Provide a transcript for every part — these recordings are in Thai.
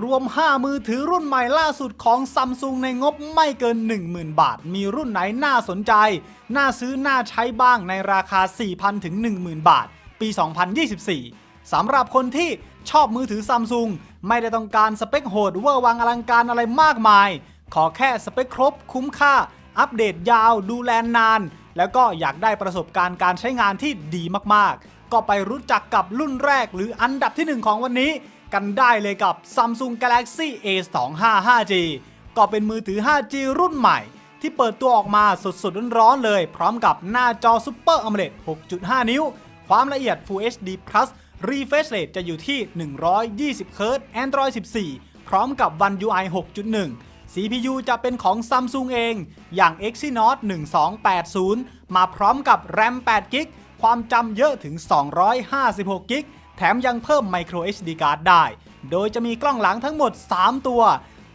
รวม 5 มือถือรุ่นใหม่ล่าสุดของซัมซุงในงบไม่เกิน 10,000 บาท มีรุ่นไหนน่าสนใจ น่าซื้อ น่าใช้บ้างในราคา 4,000 ถึง 10,000 บาท ปี 2024 สำหรับคนที่ชอบมือถือซัมซุงไม่ได้ต้องการสเปคโหดเวอร์วังอลังการอะไรมากมาย ขอแค่สเปคครบคุ้มค่า อัปเดตยาว ดูแลนาน แล้วก็อยากได้ประสบการณ์การใช้งานที่ดีมากๆ ก็ไปรู้จักกับรุ่นแรกหรืออันดับที่ 1 ของวันนี้ กันได้เลยกับ Samsung Galaxy A255G ก็เป็นมือถือ 5G รุ่นใหม่ ที่เปิดตัวออกมาสดๆร้อนๆเลย พร้อมกับหน้าจอ Super AMOLED 6.5 นิ้ว ความละเอียด Full HD Plus Refresh Rate จะอยู่ที่ 120 Hz Android 14 พร้อมกับ One UI 6.1 CPU จะเป็นของ Samsung เอง อย่าง Exynos 1280 มาพร้อมกับ RAM 8 GB ความจำเยอะถึง 256 GB แถมยังเพิ่ม Micro SD Card ได้ โดยจะมีกล้องหลังทั้งหมด 3 ตัว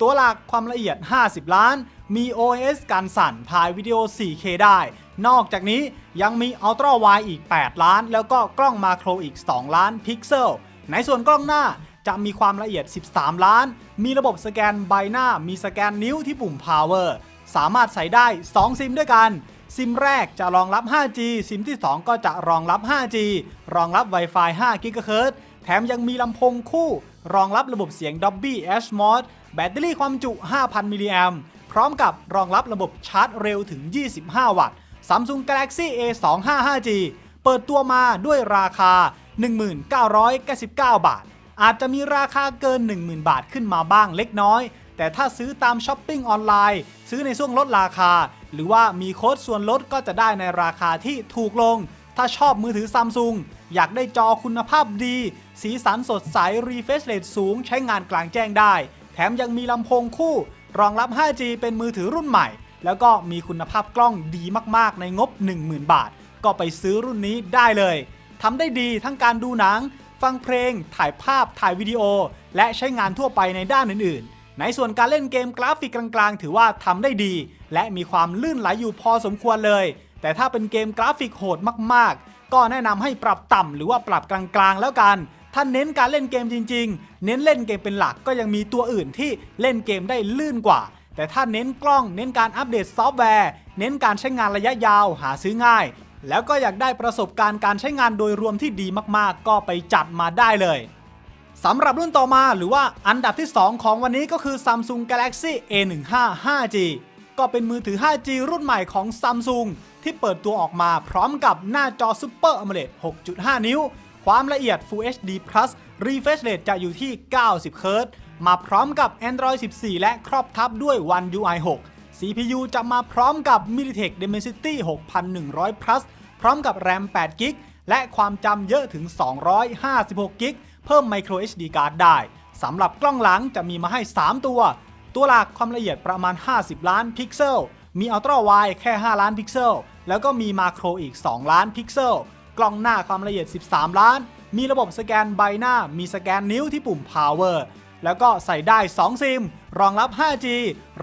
ตัวหลักความละเอียด 50 ล้าน มี OS การสั่นถ่ายวิดีโอ 4K ได้ นอกจากนี้ยังมี Ultra Wide อีก 8 ล้าน แล้วก็กล้องมาโครอีก 2 ล้านพิกเซล ในส่วนกล้องหน้าจะมีความละเอียด 13 ล้าน มีระบบสแกนใบหน้า มีสแกนนิ้วที่ปุ่ม Power สามารถใส่ได้ 2 ซิมด้วยกัน ซิมแรกจะรองรับ 5G ซิมที่ 2 ก็จะรองรับ 5G รองรับ Wi-Fi 5 GHz แถมยังมีลำโพงคู่ รองรับระบบเสียง Dolby Atmos แบตเตอรี่ความจุ 5,000 มิลลิแอมพร้อมกับรองรับระบบชาร์จเร็วถึง 25 วัตต์ Samsung Galaxy A255G เปิดตัวมาด้วยราคา 1999 บาท อาจจะมีราคาเกิน 10,000 บาทขึ้นมาบ้างเล็กน้อย แต่ถ้าซื้อตามช้อปปิ้งออนไลน์ ซื้อในช่วงลดราคา หรือว่ามีโค้ดส่วนลดก็จะได้ในราคาที่ถูกลง ถ้าชอบมือถือซัมซุงอยากได้จอคุณภาพดี สีสันสดใส refresh rate สูง ใช้งานกลางแจ้งได้ แถมยังมีลำโพงคู่ รองรับ 5G เป็นมือถือรุ่นใหม่ แล้วก็มีคุณภาพกล้องดีมากๆ ในงบ 10,000 บาท ก็ไปซื้อรุ่นนี้ได้เลยทำได้ดีทั้งการดูหนัง ฟังเพลง ถ่ายภาพ ถ่ายวิดีโอ และใช้งานทั่วไปในด้านอื่นๆ ในส่วนการเล่นเกมกราฟิกกลางๆ ถือว่าทำได้ดี และมีความลื่นไหลอยู่พอสมควรเลย แต่ถ้าเป็นเกมกราฟิกโหดมากๆ ก็แนะนำให้ปรับต่ำหรือว่าปรับกลางๆ แล้วกัน ถ้าเน้นการเล่นเกมจริง ๆ เน้นเล่นเกมเป็นหลักก็ยังมีตัวอื่นที่เล่นเกมได้ลื่นกว่า แต่ถ้าเน้นกล้อง เน้นการอัปเดตซอฟต์แวร์ เน้นการใช้งานระยะยาวหาซื้อง่าย แล้วก็อยากได้ประสบการณ์การใช้งานโดยรวมที่ดีมากๆ ก็ไปจัดมาได้เลยสำหรับรุ่นต่อมาหรือว่าอันดับที่ 2 ของวันนี้ก็คือ Samsung Galaxy A15 5G ก็เป็นมือถือ 5G รุ่นใหม่ของ Samsung ที่เปิดตัวออกมาพร้อมกับหน้าจอ Super AMOLED 6.5 นิ้ว ความละเอียด Full HD Plus Refresh Rate จะอยู่ที่ 90 Hz มาพร้อมกับ Android 14 และครอบทับด้วย One UI 6 CPU จะมาพร้อมกับ MediaTek Dimensity 6100 Plus พร้อมกับ RAM 8 GB และความจำเยอะถึง 256 GB เพิ่ม Micro HD Card ได้ สำหรับกล้องหลังจะมีมาให้ 3 ตัว ตัวหลักความละเอียดประมาณ 50 ล้านพิกเซล มี Ultra Wide แค่ 5 ล้านพิกเซล แล้วก็มีมาโครอีก 2 ล้านพิกเซล กล้องหน้าความละเอียด 13 ล้าน มีระบบสแกนใบหน้า มีสแกนนิ้วที่ปุ่ม Power แล้วก็ใส่ได้ 2 ซิม รองรับ 5G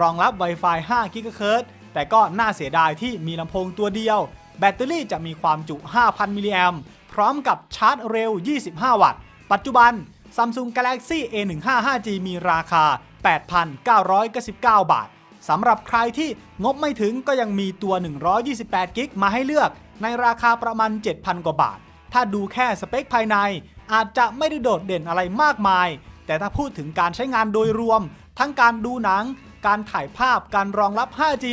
รองรับ Wi-Fi 5 GHz แต่ก็น่าเสียดายที่มีลำโพงตัวเดียว แบตเตอรี่จะมีความจุ 5,000 มิลลิแอมพร้อมกับชาร์จเร็ว 25 วัตต์ ปัจจุบัน Samsung Galaxy A15 5G มีราคา 8,999 บาทสำหรับใครที่งบไม่ถึงก็ยังมีตัว 128 กิกมาให้เลือกในราคาประมาณ 7,000 กว่าบาท ถ้าดูแค่สเปคภายใน อาจจะไม่ได้โดดเด่นอะไรมากมาย แต่ถ้าพูดถึงการใช้งานโดยรวม ทั้งการดูหนัง การถ่ายภาพ การรองรับ 5G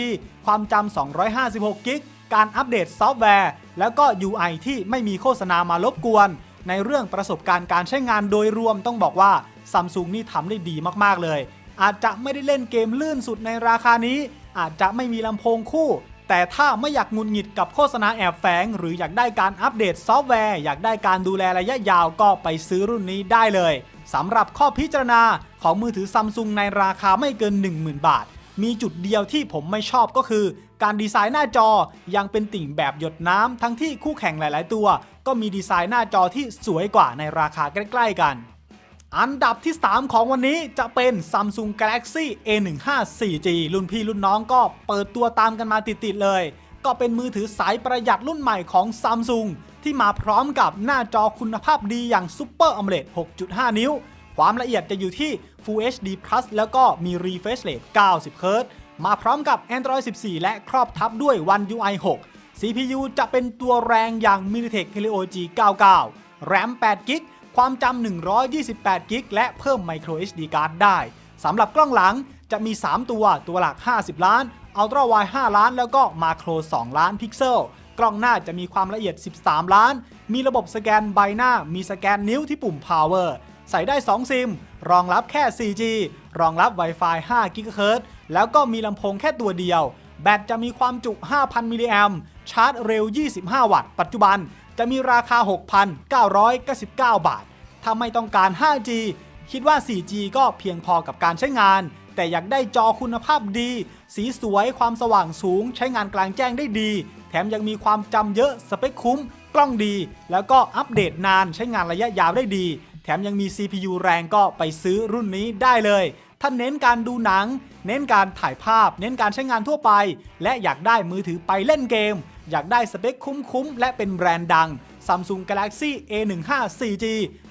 ความจำ 256 กิก การอัปเดตซอฟต์แวร์ แล้วก็ UI ที่ไม่มีโฆษณามารบกวน ในเรื่องประสบการณ์การใช้งานโดยรวมต้องบอกว่า Samsung นี่ทำได้ดีมากๆเลย อาจจะไม่ได้เล่นเกมลื่นสุดในราคานี้ อาจจะไม่มีลำโพงคู่ แต่ถ้าไม่อยากงุนหงิดกับโฆษณาแอบแฝง หรืออยากได้การอัปเดตซอฟต์แวร์ อยากได้การดูแลระยะยาวก็ไปซื้อรุ่นนี้ได้เลยสำหรับข้อพิจารณาของมือถือซัมซุงในราคาไม่เกิน 10,000 บาท มีจุดเดียวที่ผมไม่ชอบก็คือ การดีไซน์หน้าจอยังเป็นติ่งแบบหยดน้ำทั้งที่คู่แข่งหลาย ๆ ตัว ก็มีดีไซน์หน้าจอที่สวยกว่าในราคาใกล้ ๆ กัน อันดับที่ 3 ของวันนี้จะเป็น Samsung Galaxy A15 4G รุ่นพี่รุ่นน้องก็เปิดตัวตามกันมาติดๆเลย ก็เป็นมือถือสายประหยัดรุ่นใหม่ของ Samsung ที่มาพร้อมกับหน้าจอคุณภาพดีอย่าง Super AMOLED 6.5 นิ้ว ความละเอียดจะอยู่ที่ Full HD Plus แล้วก็มี Refresh Rate 90 Hz มาพร้อมกับ Android 14 และครอบทับด้วย One UI 6 CPU จะเป็นตัวแรงอย่าง MediaTek Helio G99 RAM 8 g b ความจำ 128 g b และเพิ่ม Micro SD Card ได้สำหรับกล้องหลังจะมี 3 ตัว ตัวหลัก 50 ล้าน Ultra Wide 5 ล้าน แล้วก็ Macro 2 ล้านพิกเซล กล้องหน้าจะมีความละเอียด 13 ล้าน มีระบบสแกนใบหน้า มีสแกนนิ้วที่ปุ่ม Power ใส่ได้ 2 ซิม รองรับแค่ 4G รองรับ Wi-Fi 5 GHz แล้วก็มีลำโพงแค่ตัวเดียว แบตจะมีความจุ 5,000 มิลลิแอมชาร์จเร็ว 25 วัตต์ ปัจจุบัน จะมีราคา 6,999 บาท ถ้าไม่ต้องการ 5G คิดว่า 4G ก็เพียงพอกับการใช้งาน แต่อยากได้จอคุณภาพดี สีสวย ความสว่างสูง ใช้งานกลางแจ้งได้ดี แถมยังมีความจำเยอะ สเปคคุ้ม กล้องดี แล้วก็อัปเดตนาน ใช้งานระยะยาวได้ดี แถมยังมี CPU แรงก็ไปซื้อรุ่นนี้ได้เลย ถ้าเน้นการดูหนัง เน้นการถ่ายภาพ เน้นการใช้งานทั่วไป และอยากได้มือถือไปเล่นเกม อยากได้สเปคคุ้มๆ และเป็นแบรนด์ดัง Samsung Galaxy A15 4G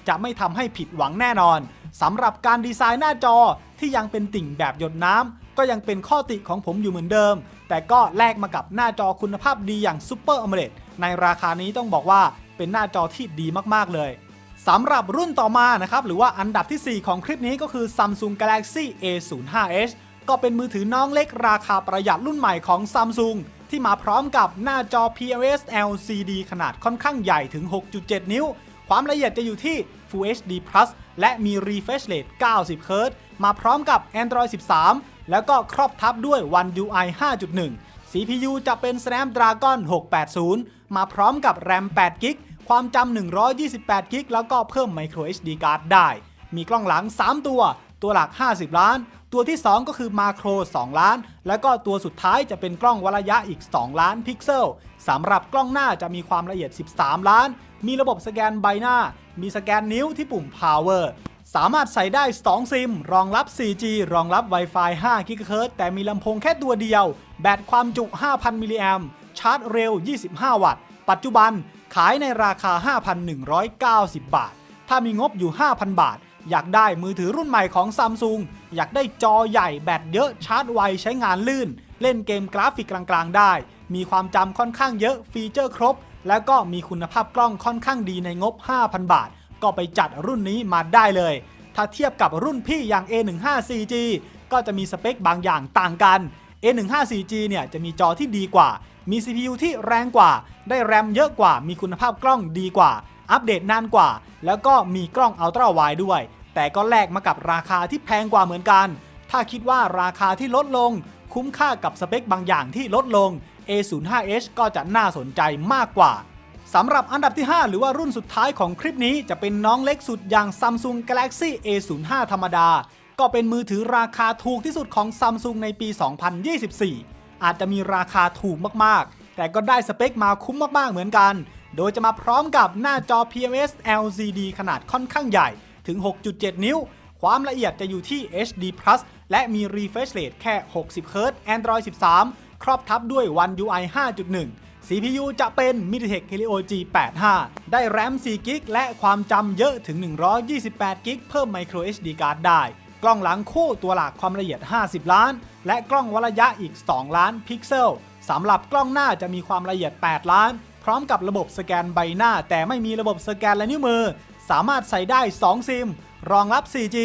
จะไม่ทำให้ผิดหวังแน่นอนสำหรับการดีไซน์หน้าจอที่ยังเป็นติ่งแบบหยดน้ำก็ยังเป็นข้อติของผมอยู่เหมือนเดิม แต่ก็แลกมากับหน้าจอคุณภาพดีอย่าง Super AMOLED ในราคานี้ต้องบอกว่าเป็นหน้าจอที่ดีมากๆเลยสำหรับรุ่นต่อมานะครับ หรือว่าอันดับที่ 4 ของคลิปนี้ก็คือ Samsung Galaxy A05s ก็เป็นมือถือน้องเล็กราคาประหยัดรุ่นใหม่ของ Samsung ที่มาพร้อมกับหน้าจอ PLS LCD ขนาดค่อนข้างใหญ่ถึง 6.7 นิ้ว ความละเอียดจะอยู่ที่ Full HD Plus และมี Refresh Rate 90 Hz มาพร้อมกับ Android 13 แล้วก็ครอบทับด้วย One UI 5.1 CPU จะเป็น Snapdragon 680 มาพร้อมกับ RAM 8 g b ความจำ 128 g b แล้วก็เพิ่ม Micro SD Card ได้ มีกล้องหลัง 3 ตัว ตัวหลัก 50 ล้าน ตัวที่ 2 ก็คือ Macro 2ล้าน แล้วก็ตัวสุดท้ายจะเป็นกล้องวัระยะอีก 2 ล้านพิกเซลสำหรับกล้องหน้าจะมีความละเอียด 13 ล้าน มีระบบสแกนใบหน้า มีสแกนนิ้วที่ปุ่ม Power สามารถใส่ได้ 2 ซิม รองรับ 4G รองรับ Wi-Fi 5 GHz แต่มีลำโพงแค่ตัวเดียว แบตความจุ 5,000 มิลลิแอมชาร์จเร็ว 25 วัตต์ ปัจจุบันขายในราคา 5,190 บาท ถ้ามีงบอยู่ 5,000 บาท อยากได้มือถือรุ่นใหม่ของ Samsung อยากได้จอใหญ่แบตเยอะชาร์จไวใช้งานลื่น เล่นเกมกราฟิกกลางๆ ได้ มีความจำค่อนข้างเยอะฟีเจอร์ครบ แล้วก็มีคุณภาพกล้องค่อนข้างดีในงบ 5,000 บาท ก็ไปจัดรุ่นนี้มาได้เลย ถ้าเทียบกับรุ่นพี่อย่าง A15 4G ก็จะมีสเปคบางอย่างต่างกัน A15 4G เนี่ยจะมีจอที่ดีกว่า มี CPU ที่แรงกว่า ได้แรมเยอะกว่า มีคุณภาพกล้องดีกว่า อัปเดตนานกว่า แล้วก็มีกล้องอัลตร้าไวด์ด้วย แต่ก็แลกมากับราคาที่แพงกว่าเหมือนกัน ถ้าคิดว่าราคาที่ลดลง คุ้มค่ากับสเปคบางอย่างที่ลดลง A05H ก็จะน่าสนใจมากกว่าสำหรับอันดับที่ 5 หรือว่ารุ่นสุดท้ายของคลิปนี้จะเป็นน้องเล็กสุดอย่าง Samsung Galaxy A05 ธรรมดา ก็เป็นมือถือราคาถูกที่สุดของ Samsung ในปี 2024 อาจจะมีราคาถูกมากๆ แต่ก็ได้สเปคมาคุ้มมากๆเหมือนกัน โดยจะมาพร้อมกับหน้าจอ PMS LCD ขนาดค่อนข้างใหญ่ ถึง 6.7 นิ้ว ความละเอียดจะอยู่ที่ HD Plus และมี Refresh Rate แค่ 60 Hz Android 13 ครอบทับด้วย One UI 5.1 CPU จะเป็น MediaTek Helio G85 ได้ RAM 4 g b และความจำเยอะถึง 128 g b เพิ่ม Micro SD Card ได้ กล้องหลังคู่ตัวหลักความละเอียด 50 ล้าน และกล้องวัดระยะอีก 2 ล้านพิกเซลสำหรับกล้องหน้าจะมีความละเอียด 8 ล้าน พร้อมกับระบบสแกนใบหน้า แต่ไม่มีระบบสแกนและนิ้วมือ สามารถใส่ได้ 2 ซิม รองรับ 4G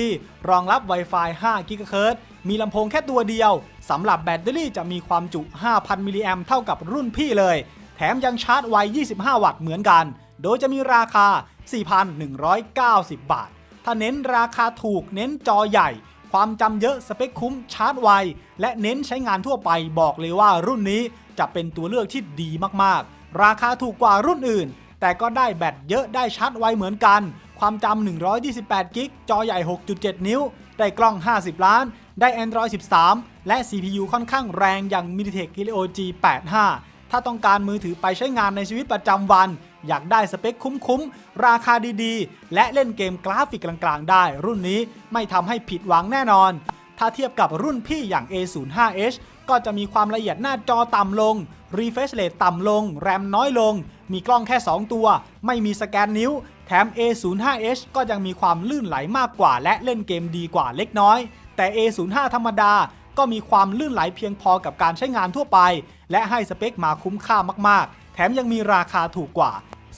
รองรับ Wi-Fi 5 GHz มีลำโพงแค่ตัวเดียว สำหรับแบตเตอรี่จะมีความจุ 5,000 มิลลิแอมเท่ากับรุ่นพี่เลย แถมยังชาร์จไว 25 วัตต์เหมือนกัน โดยจะมีราคา 4,190 บาท ถ้าเน้นราคาถูกเน้นจอใหญ่ ความจำเยอะสเปคคุ้มชาร์จไว และเน้นใช้งานทั่วไปบอกเลยว่ารุ่นนี้จะเป็นตัวเลือกที่ดีมากๆ ราคาถูกกว่ารุ่นอื่น แต่ก็ได้แบตเยอะได้ชาร์จไวเหมือนกัน ความจำ 128 กิก จอใหญ่ 6.7 นิ้ว ได้กล้อง 50 ล้าน ได้ Android 13 และ CPU ค่อนข้างแรงอย่าง MediaTek Helio G85 ถ้าต้องการมือถือไปใช้งานในชีวิตประจำวัน อยากได้สเปคคุ้มๆ ราคาดีๆ และเล่นเกมกราฟิกกลางๆ ได้ รุ่นนี้ไม่ทำให้ผิดหวังแน่นอน ถ้าเทียบกับรุ่นพี่อย่าง A05H ก็จะมีความละเอียดหน้าจอต่ำลง Refresh Rate ต่ำลง แรมน้อยลง มีกล้องแค่ 2 ตัว ไม่มีสแกนนิ้ว แถม A05H ก็ยังมีความลื่นไหลมากกว่า และเล่นเกมดีกว่าเล็กน้อย แต่ A05 ธรรมดาก็มีความลื่นไหลเพียงพอกับการใช้งานทั่วไป และให้สเปคมาคุ้มค่ามากๆ แถมยังมีราคาถูกกว่า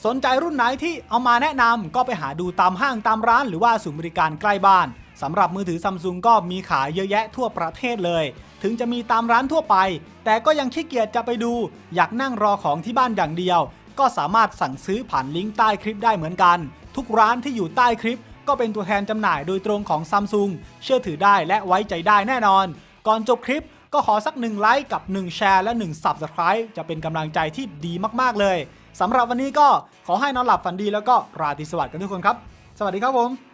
สนใจรุ่นไหนที่เอามาแนะนำก็ไปหาดูตามห้างตามร้าน หรือว่าศูนย์บริการใกล้บ้าน สำหรับมือถือซัมซุงก็มีขายเยอะแยะทั่วประเทศเลย ถึงจะมีตามร้านทั่วไป แต่ก็ยังขี้เกียจจะไปดู อยากนั่งรอของที่บ้านอย่างเดียว ก็สามารถสั่งซื้อผ่านลิงก์ใต้คลิปได้เหมือนกัน ทุกร้านที่อยู่ใต้คลิป ก็เป็นตัวแทนจำหน่ายโดยตรงของซัมซุงเชื่อถือได้และไว้ใจได้แน่นอน ก่อนจบคลิปก็ขอสักหนึ่งไลค์กับ 1 แชร์และ 1 Subscribe จะเป็นกำลังใจที่ดีมากๆเลยสำหรับวันนี้ก็ขอให้นอนหลับฝันดีแล้วก็ราตรีสวัสดิ์กันทุกคนครับ สวัสดีครับผม